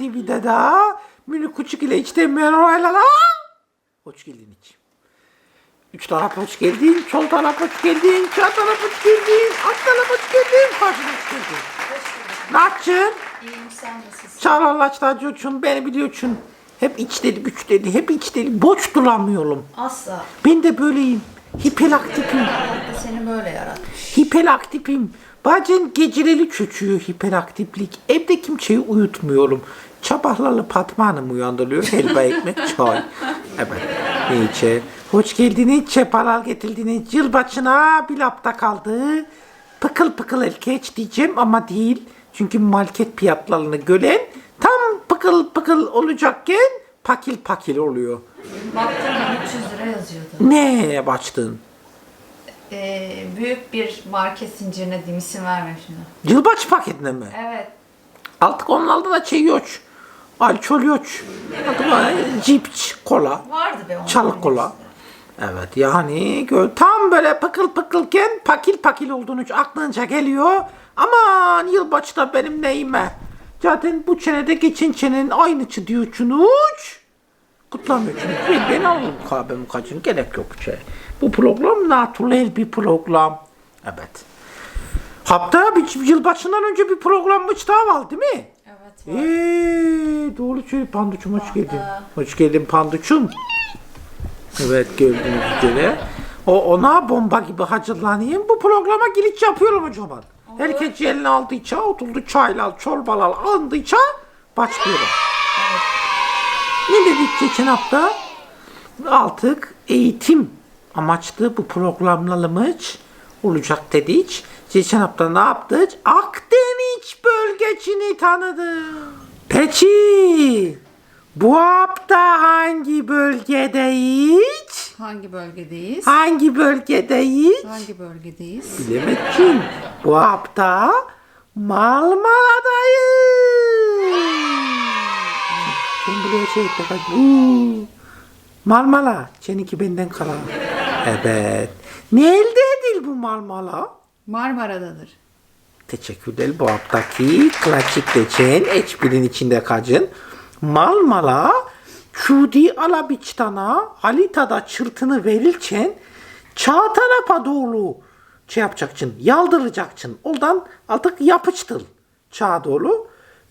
TV'de de Münir Küçük ile içten merhabayla. Hoş geldin iç. Üç taraf hoş geldin, sol taraf hoş geldin, sağ taraf hoş geldin, alt taraf hoş geldin, karşı hoş geldin. Nasılsın? İyiyim sen nasılsın? Çağlarlaçlar diyorsun, beni biliyorsun. Hep iç deli, güç deli, hep iç deli. Boş duramıyorum. Asla. Ben de böyleyim. Hiperaktifim. Seni böyle yaratmış. Hiperaktifim. Bazen geceleri çöçüyor hiperaktiflik. Evde kimseyi uyutmuyorum. Çabahlarla Fatma Hanım uyandırıyor. Helva ekmek çay. Evet. Neyse. Hoş geldiniz. Çeparal getirdiniz. Yılbaşına bir hafta kaldı. Pıkıl pıkıl erkeç diyeceğim ama değil. Çünkü market fiyatlarını gören tam pıkıl pıkıl olacakken pakil pakil oluyor. Baktım 300 lira yazıyordu. Ne başladın? Ee, büyük bir market zincirine diyeyim isim vermem şimdi. Yılbaşı paketine mi? Evet. Artık onun altında şey yok. Alkol yok. Cips, kola, Vardı be onun. çalık kola. Evet yani tam böyle pıkıl pıkılken pakil pakil olduğunu aklınca geliyor. Aman yılbaşı da benim neyime. Zaten bu çenede geçen çenenin aynısı diyorsunuz. Kutlamıyorsunuz. Ben, ben alırım kahvemi kaçın. Gerek yok şey. Bu program natural bir program. Evet. Hatta bir yılbaşından önce bir programımız daha var değil mi? Evet. Doğru söyle Panduçum hoş geldin. Hoş geldin Panduçum. Evet gördüğünüz üzere. O ona bomba gibi hazırlanayım. Bu programa giriş yapıyorum zaman. Herkes eline aldıkça, oturdu çaylar, çorbalar aldıkça başlıyorum. Ne dedik geçen hafta? Artık eğitim amaçlı bu programlarımız olacak dedik. Geçen hafta ne yaptık? Akdeniz bölgesini tanıdık. Peki bu hafta hangi bölgedeyiz? Hangi bölgedeyiz? Hangi bölgedeyiz? Hangi bölgedeyiz? Bilemedim. Bu hafta Marmara'dayız. Sen buraya şey. Uuu. Marmara. Seninki benden kala. Evet. Ne elde edil bu Marmara? Marmara'dadır. Teşekkürler. Bu haftaki klasik geçen H1'in içinde kacın. Marmara Çudi Alabiçtan'a haritada çırtını verirken çağ tarafa doğru şey yapacaksın, yaldıracaksın. Oradan artık yapıştır çağa doğru.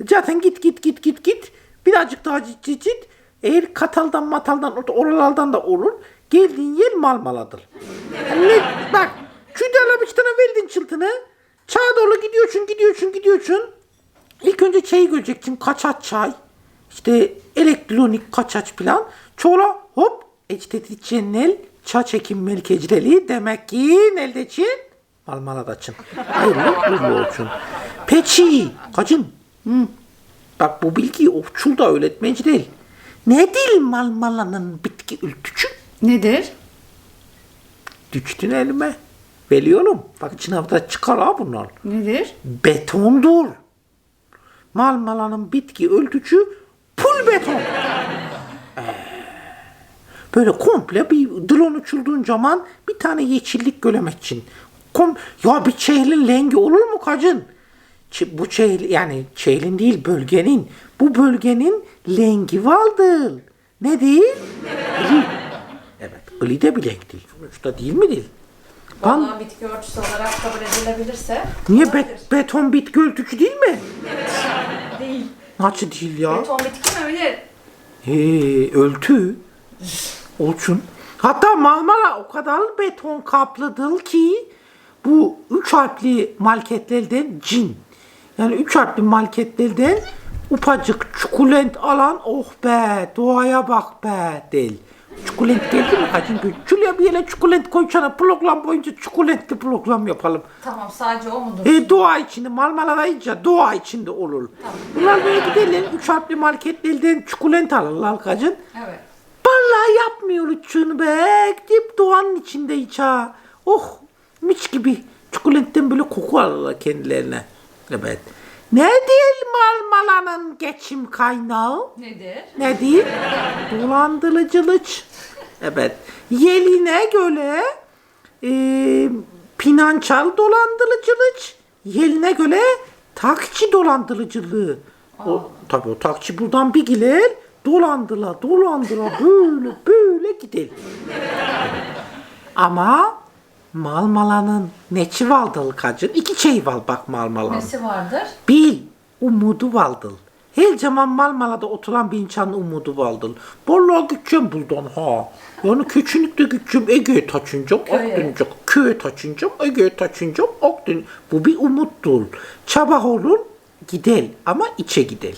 Zaten git git git git git. Birazcık daha cit cit cit. Eğer kataldan mataldan oralardan da olur. Geldiğin yer Marmara'dır. Yani bak Çudi Alabiçtan'a verdin çırtını. Çağa doğru gidiyorsun, gidiyorsun, gidiyorsun. İlk önce çayı göreceksin. Kaçaç çay. İşte elektronik kaçaç plan. Sonra hop estetik cennel çağ çekim merkezleri demek ki nerede için? Marmara'da için. Hayırlı uğurlu olsun. Peki kaçın? Hı. Bak bu bilgiyi okçul da öğretmeci değil. Ne değil Marmara'nın bitki ültücü? Nedir? Düştün elime. Veriyorum. Bak sınavda çıkar ha bunlar. Nedir? betondur. Marmara'nın bitki öldücü pul beton. Ee, Böyle komple bir drone uçurduğun zaman bir tane yeşillik göremek için. Kom ya bir şehrin rengi olur mu kacın? Ç- Bu şehir yani şehrin değil bölgenin. Bu bölgenin rengi vardır. Ne değil? Evet, gri de bir renk değil. Sonuçta değil mi değil? Vallahi bitki örtüsü olarak kabul edilebilirse. Niye bet- beton bitki öldücü değil mi? Değil. Nasıl değil ya? Beton bitki mi öyle? He, öltü. Olsun. Hatta Marmara o kadar beton kaplıdır ki bu üç harfli marketlerden cin. Yani üç harfli marketlerden ufacık çikolent alan oh be doğaya bak be değil. Çikolent geldi mi kaçın gün? Şuraya bir yere çikolent koysana program boyunca çikolentli program yapalım. Tamam sadece o mudur? E, doğa içinde Marmara'da iyice doğa içinde olur. Bunlar böyle giderler üç harfli marketlerden çikolent alırlar kacın. Evet. Vallahi yapmıyor şunu be. Gidip doğanın içinde iç ha. Oh mis gibi. Çikolatten böyle koku alırlar kendilerine. Evet. Ne Marmara'nın geçim kaynağı? Nedir? Ne değil? Dolandırıcılık. Evet. Yeline göre e, finansal dolandırıcılık. Yeline göre taksi dolandırıcılığı. O, tabii o takçı buradan bir gider dolandıla dolandıla böyle böyle gider. Ama Malmala'nın neçi valdıl kacın? İki şey var bak Malmala'nın. Nesi vardır? Bir, umudu valdıl. Her zaman Malmala'da oturan bir insanın umudu valdıl. Vallahi gideceğim buradan ha. Yani kesinlikle gideceğim Ege'ye taşınacağım, Köye. Akdeniz'e, köye taşınacağım, Ege'ye taşınacağım, Akdeniz. Bu bir umuttur. Çaba olur, gider ama içe gider.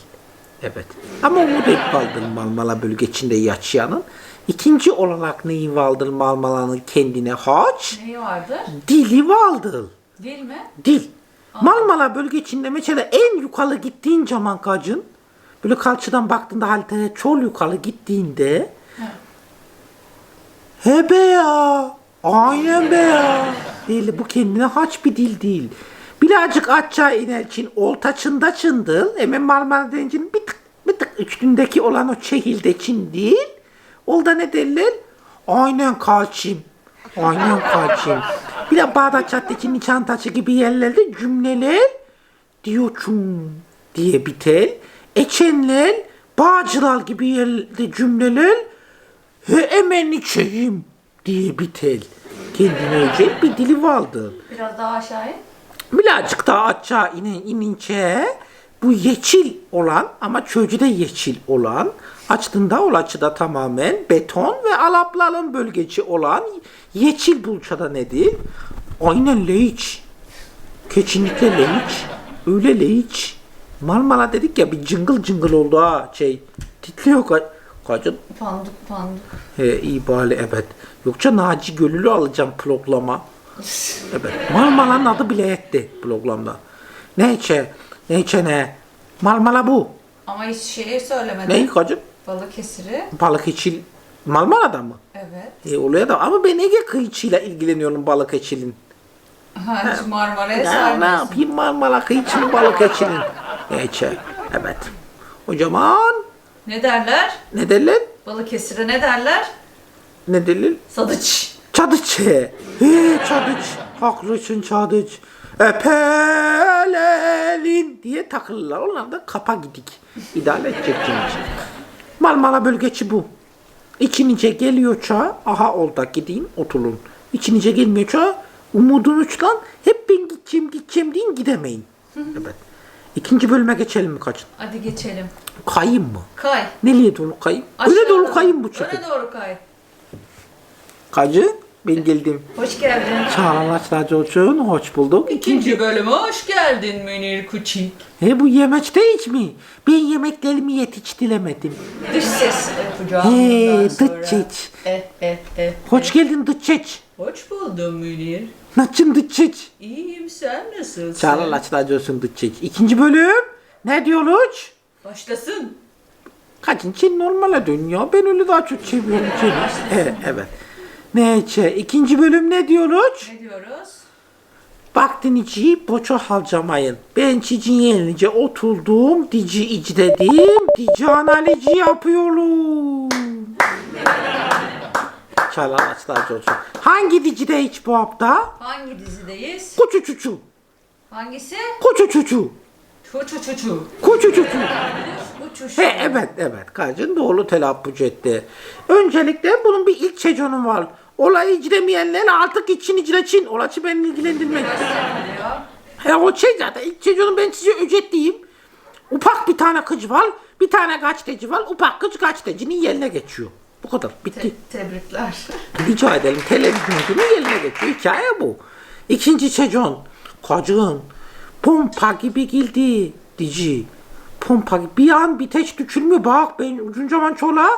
Evet. Ama umut hep vardır Malmala bölgesinde yaşayanın. İkinci olarak neyi vardır Malmala'nın kendine haç? Neyi vardır? Dili vardır. Dil mi? Dil. Marmara bölgesinde mesela en yukarı gittiğin zaman kacın böyle kalçadan baktığında haritaya çok yukarı gittiğinde he be ya aynen be ya değil bu kendine haç bir dil değil. Birazcık aşağı iner için olta çında çındır. Hemen Marmara Denizi'nin bir tık bir tık üstündeki olan o çehilde çin değil. Olda ne derler? Aynen kalçim. Aynen kalçim. Bir de Bağdat Caddesi'nin Nişantaşı gibi yerlerde cümleler diyorsun diye biter. Eçenler, Bağcılar gibi yerde cümleler he hemen içeyim diye biter. Kendine özel bir dili vardı. Biraz daha aşağı in. Birazcık daha aşağı inin, inince bu yeçil olan ama çölcüde yeçil olan açtığında o açıda tamamen beton ve alapların bölgeci olan yeçil bulçada nedir? Aynen leyiç. Kesinlikle leyiç. Öyle leyiç. Marmara dedik ya bir cıngıl cıngıl oldu ha şey. Titriyor ka kacın. Panduk panduk. He iyi bari evet. Yoksa Naci Gönül'ü alacağım bloklama. Evet. Marmala'nın adı bile etti bloglamda. Neyse. Neyse ne. Marmala bu. Ama hiç şeyi söylemedin. Ne kacım? Balıkesir'i. Balık için Marmara'da mı? Evet. E oluyor da ama ben Ege kıyıcıyla ilgileniyorum balık eçilin. Ha, hiç Marmara'ya Ya ne sarmıyorsun. yapayım Marmara kıyıcının balık eçilin. Neyse. Evet. O zaman Ne derler? ne derler? Balıkesir'e ne derler? Ne derler? Sadıç. Çadıç. He çadıç. Haklısın çadıç. Epelelin diye takılırlar. Onlar da kapa gidik. İdare edecek çünkü. Marmara bölgesi bu. İçinice geliyor çağ. Aha olda gideyim oturun. İçinice gelmiyor çağ. Umudun uçlan. Hep ben gideceğim gideceğim deyin gidemeyin. evet. İkinci bölüme geçelim mi kaçın? Hadi geçelim. Kayın mı? Kay. Nereye dolu kayın? Aşağı dolu doğru. kayın bu çekim. Öne doğru kay. Kacı ben geldim. Hoş geldin. Çağrılaç Radyocuğun hoş bulduk. İkinci bölüme hoş geldin Münir Kuçik. He bu yemeçte hiç mi? Ben yemeklerimi yetiştiremedim. Dış ses yapacağım He bundan sonra. dıççeç. Eh eh eh. Hoş geldin dıççeç. Hoş buldum Münir. Nasılsın dıççeç? İyiyim sen nasılsın? Çağrılaç Radyocuğun dıççeç. İkinci bölüm. Ne diyoruz? Başlasın. Kaçın Çin normale dön ya. Ben öyle daha çok seviyorum Çin'i. Evet, evet. Neyse ikinci bölüm ne diyoruz? Ne diyoruz? Vaktinizi boşa harcamayın. Ben sizin yerinize oturdum, dici icredim, dici analizi yapıyorum. Çalanaçlar olsun. Hangi dicide hiç bu hafta? Hangi dizideyiz? Kuçu çuçu. Hangisi? Kuçu çuçu. Çu çu çu çu. Kuçu çuçu. He, evet evet. Kacın doğru telaffuz etti. Öncelikle bunun bir ilk sezonu var. Olayı icremeyenler artık için icreçin. Olaçı beni ilgilendirmek. diyor. Ya o şey zaten ilk sezonu ben size özetleyeyim. Ufak bir tane kız var, bir tane gazeteci var. Ufak kız gazetecinin yerine geçiyor. Bu kadar. Bitti. Te- tebrikler. Rica ederim televizyoncunun yerine geçiyor. Hikaye bu. İkinci sezon. Kacın. Pompa gibi geldi. Dici. Pompa gibi. Bir an bir teç dökülmüyor. Bak ben uzunca zaman çola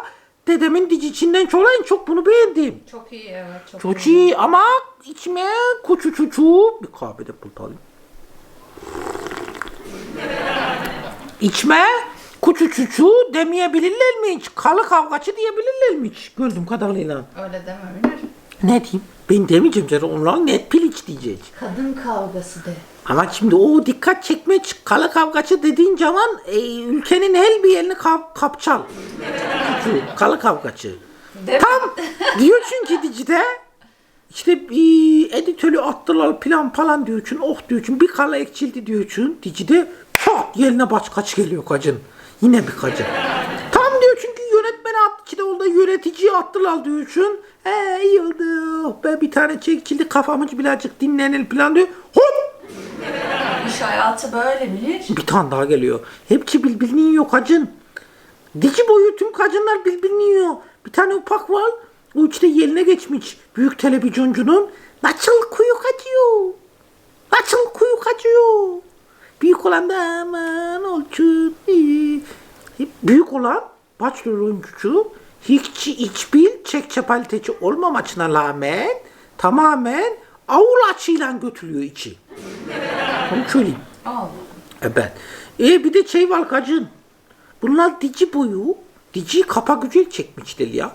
dedemin içinden çola en çok bunu beğendim. Çok iyi evet. Çok, Çok iyi ama içme kuçu çuçu bir kahvede bultalım. İçme kuçu çuçu demeyebilirler mi hiç? Kalı kavgacı diyebilirler mi hiç? Gördüğüm kadarıyla. Öyle deme Münir. Ne diyeyim? Ben demeyeceğim zaten onlar net piliç diyecek. Kadın kavgası de. Ama şimdi o dikkat çekme kalı kavgacı dediğin zaman e, ülkenin her bir yerini kap, kapçal. Kuçu, kalı kavgacı. Değil mi? Tam diyor çünkü dicide işte e, editörü attılar plan falan diyor için oh diyor için bir kala ekçildi diyor için dicide Çok yerine başkaç geliyor kacın. Yine bir kacın. Tam diyor çünkü yönetmeni attı ki de orada yöneticiyi attılar diyor için. He iyi oldu. Oh Be bir tane çekildi kafamız birazcık dinlenir plan diyor. Hop İş hayatı böyle bilir. bir tane daha geliyor. Hepsi birbirini yiyor kacın. Dici boyu tüm kacınlar birbirini yiyor. Bir tane upak var. O işte yerine geçmiş. Büyük televizyoncunun nasıl kuyu kaçıyor. Nasıl kuyu kaçıyor. Büyük olan da aman olsun. Büyük olan başrol oyuncusu hiç, hiçbir çek çapaliteci olmamasına rağmen tamamen avul açıyla götürüyor içi. Onu söyleyeyim. Allah. Evet. E bir de şey var kacın. Bunlar dici boyu, dici kapa güzel çekmişler ya.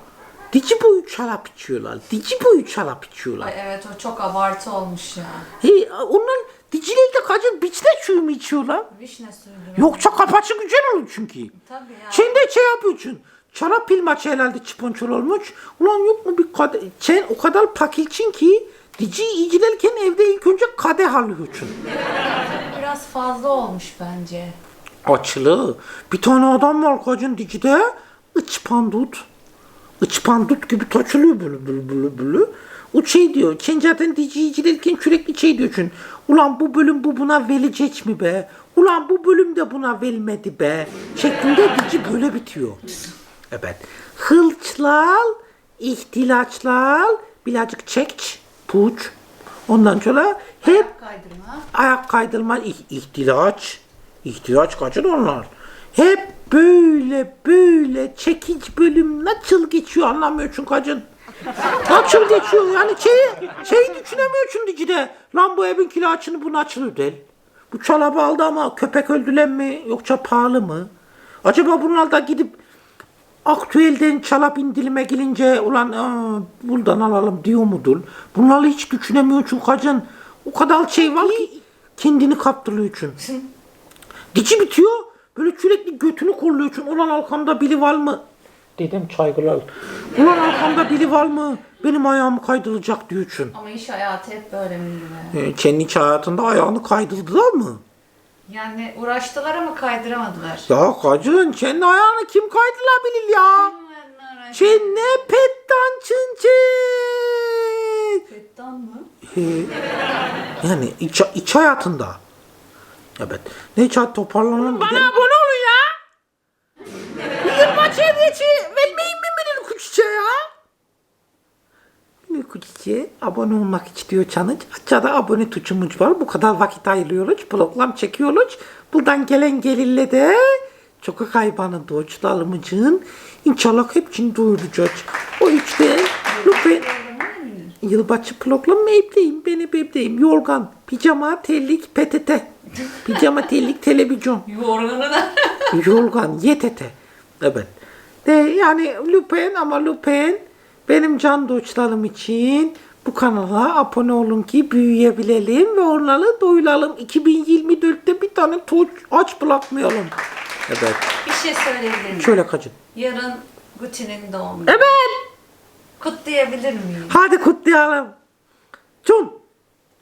Dici boyu şarap içiyorlar. Dici boyu şarap içiyorlar. Ay evet o çok abartı olmuş ya. He, onlar diciler de kacın biçte suyu mu içiyorlar? Vişne suyu. Yoksa kapacı güzel olur çünkü. Tabii ya. Şimdi şey yapıyorsun. Şarap pil maçı herhalde çiponçol olmuş. Ulan yok mu bir kadeh? Sen o kadar pakilçin ki dici icilerken evde ilk önce kadeh alıyorsun. Biraz fazla olmuş bence. Açılı. Bir tane adam var kacın dicide. Iç pandut. Iç pandut gibi taçılıyor böyle böyle böyle böyle. O şey diyor. Sen zaten diciyi icilerken sürekli şey diyorsun. Ulan bu bölüm bu buna verecek mi be? Ulan bu bölüm de buna verilmedi be. Şeklinde dici böyle bitiyor. Evet. Hılçlar, ihtilaçlar, birazcık çek, puç. Ondan sonra hep Kaydırma. ayak kaydırma ih- ihtiyaç. kaçın onlar. Hep böyle böyle çekiç bölüm nasıl geçiyor anlamıyorsun kacın. Nasıl geçiyor yani şeyi, şeyi düşünemiyorsun dicide. Lan bu evin kilaçını bu nasıl öder? Bu çalabı aldı ama köpek öldülen mi yoksa pahalı mı? Acaba bunlar da gidip aktüelden çalap indilime gelince ulan aa, buradan alalım diyor mudur? Bunları hiç düşünemiyorsun kacın. O kadar şey var ki kendini kaptırıyorsun. Dici bitiyor. Böyle sürekli götünü kolluyorsun. Ulan arkamda biri var mı? Dedim çaygılar. Ulan arkamda biri var mı? Benim ayağımı kaydıracak diyorsun. Ama iş hayatı hep böyle mi? Ee, kendi iç hayatında ayağını kaydırdılar mı? Yani uğraştılar ama kaydıramadılar. Ya kacın kendi ayağını kim kaydırabilir ya? Sen ne pettansın sen? Fettan mı? He. Yani iç, iç hayatında. Evet. Ne iç hayat toparlanalım. Bana abone olun ya. Yılbaşı hediyesi vermeyin mi benim kuçiçe ya? Benim kuçiçe abone olmak istiyorsanız aşağıda abone tuşumuz var. Bu kadar vakit ayırıyoruz. Program çekiyoruz. Buradan gelen gelirle de sokak hayvanı doğuşlarımızın inşallah hepsini doyuracağız. O yüzden lütfen Yılbaşı programı evdeyim. Ben hep evdeyim. Yorgan, pijama, terlik, PTT. Pijama, terlik, televizyon. Yorganı da. Yorgan, YTT. Evet. De, yani lütfen ama lütfen benim can dostlarım için bu kanala abone olun ki büyüyebilelim ve onları doyuralım. 2024'te bir tane toç aç bırakmayalım. Evet. Bir şey söyleyebilir miyim? Şöyle kaçın. Yarın Guti'nin doğum günü. Evet. Kutlayabilir miyim? Hadi kutlayalım. Son.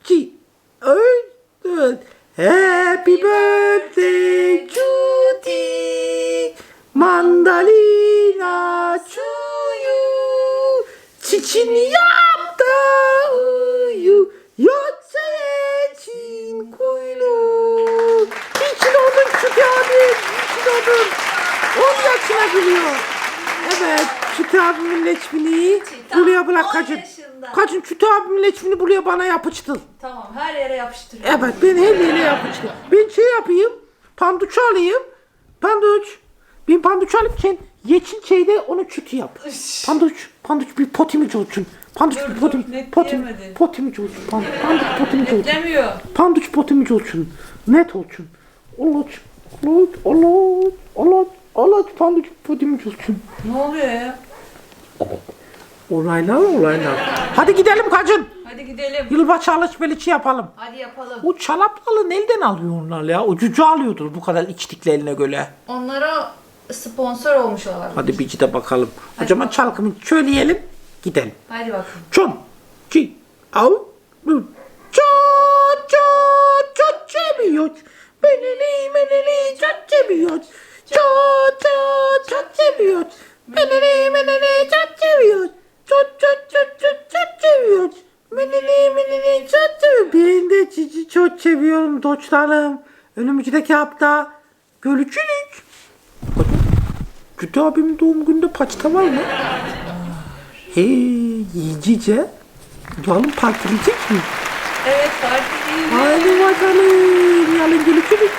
iki, üç, dört. Happy birthday Judy. Mandalina to you. Çiçini yaptı uyu. Yoksa için kuyruk. İçin odun Şükrü abi. İçin odun. 10 yaşına giriyor. Evet. Şükrü abimin leçmini Tam buraya bırak 10 kaçın. yaşında. Kaçın Şükrü abimin leçmini buraya bana yapıştır. Tamam her yere yapıştırıyorum. Evet ben her yere yapıştır. Ben şey yapayım. Panduç alayım. Panduç. Ben panduç alayım sen yeçin şeyde onu çütü yap. Panduç. Panduç bir potimici olsun. Panduç Dur, bir dur, potim, net potim, diyemedi. potimici olsun. Panduç, panduç potimici olsun. Beklemiyor. Panduç potimici olsun. Net olsun. Oloç. Oloç. Oloç. Oloç. Oloç panduç potimici olsun. Ne oluyor ya? Olaylar olaylar. Hadi gidelim kacın. Hadi gidelim. Yılbaşı alışverişi yapalım. Hadi yapalım. O çalapalı nereden alıyor onlar ya? O cüce alıyordur bu kadar içtiklerine göre. Onlara sponsor olmuş olabilir. Hadi bir de bakalım. O zaman çalkımı söyleyelim. Gidelim. Hadi bakalım. Çon. Çi. Av. Ço. Ço. Ço. Çemiyor. Benim meneli çok seviyoruz. Çok çok çok seviyoruz. Meneli meneli çok seviyoruz. Çok çok çok çok çok seviyoruz. Meneli meneli çok seviyoruz. Ben de sizi çok seviyorum dostlarım. Önümüzdeki hafta görüşürüz. Cüde abimin doğum gününde paçta var mı? He, yiyicice. Yarın partileyecek mi? Evet parti değil. Hadi bakalım. Yarın görüşürüz.